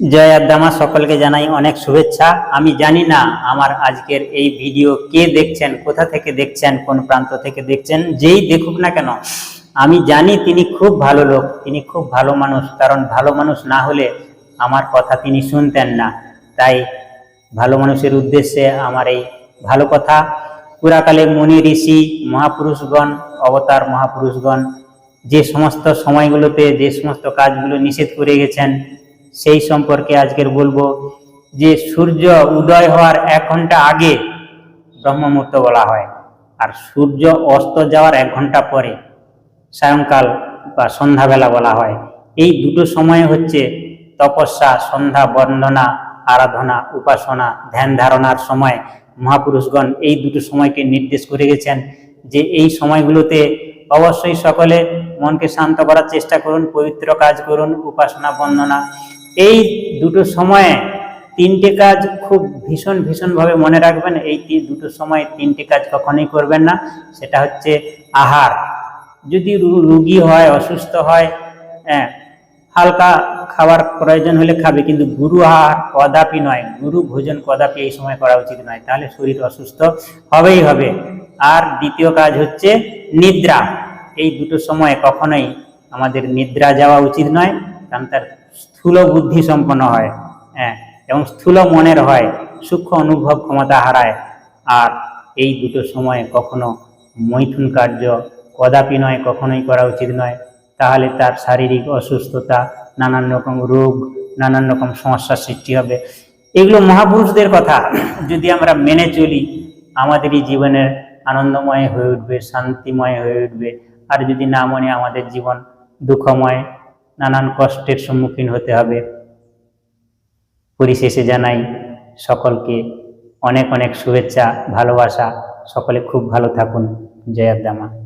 জয় আদামা সকলকে জানাই অনেক শুভেচ্ছা। আমি জানি না আমার আজকের এই ভিডিও কে দেখছেন, কোথা থেকে দেখছেন, কোন প্রান্ত থেকে দেখছেন, যেই দেখুক না কেন, আমি জানি তিনি খুব ভালো লোক, তিনি খুব ভালো মানুষ, কারণ ভালো মানুষ না হলে আমার কথা তিনি শুনতেন না। তাই ভালো মানুষের উদ্দেশ্যে আমার এই ভালো কথা, পুরাকালে মুনি ঋষি, মহাপুরুষগণ, অবতার মহাপুরুষগণ, যে সমস্ত সময়গুলোতে, যে সমস্ত কাজগুলো নিষেধ করে গেছেন সেই সম্পর্কে আজকের বলব যে সূর্য উদয় হওয়ার এক ঘণ্টা আগে ব্রহ্মমুহূর্ত বলা হয়। আর সূর্য অস্ত যাওয়ার এক ঘণ্টা পরে সায়ংকাল বা সন্ধ্যাবেলা বলা হয়। এই দুটো সময় হচ্ছে তপস্যা, সন্ধ্যা, বন্দনা, আরাধনা, উপাসনা, ধ্যান ধারণার সময়। মহাপুরুষগণ এই দুটো সময়কে নির্দেশ করে গেছেন যে এই সময়গুলোতে অবশ্যই সকলে মনকে শান্ত করার চেষ্টা করুন, পবিত্র কাজ করুন, উপাসনা, বন্দনা এই দুটো সময়ে তিনটে কাজ খুব ভীষণ ভীষণভাবে মনে রাখবেন, এই দুটো সময় তিনটে কাজ কখনোই করবেন না, সেটা হচ্ছে আহার। যদি রুগী হয়, অসুস্থ হয় হ্যাঁ হালকা খাবার প্রয়োজন হলে খাবে, কিন্তু গুরু আহার কদাপি নয়, গুরু ভোজন কদাপি এই সময় করা উচিত নয়, তাহলে শরীর অসুস্থ হবেই হবে। আর দ্বিতীয় কাজ হচ্ছে নিদ্রা। এই দুটো সময় কখনোই আমাদের নিদ্রা যাওয়া উচিত নয়। কারণ তার স্থূল বুদ্ধি সম্পন্ন হয় হ্যাঁ এবং স্থূল মনের হয়, সূক্ষ্ম অনুভব ক্ষমতা হারায়। আর এই দুটো সময়ে কখনো মৈথুন কার্য কদাপি নয়, কখনোই করা উচিত নয়। তাহলে তার শারীরিক অসুস্থতা, নানান রকম রোগ, নানান রকম সমস্যার সৃষ্টি হবে। এগুলো মহাপুরুষদের কথা। যদি আমরা মেনে চলি, আমাদেরই জীবনের আনন্দময় হয়ে উঠবে, শান্তিময় হয়ে উঠবে। আর যদি না মনে আমাদের জীবন দুঃখময় নানান কষ্টের সম্মুখীন হতে হবে। পরিশেষে জানাই সকলকে অনেক অনেক শুভেচ্ছা, ভালোবাসা। সকলে খুব ভালো থাকুন। জয় আদামা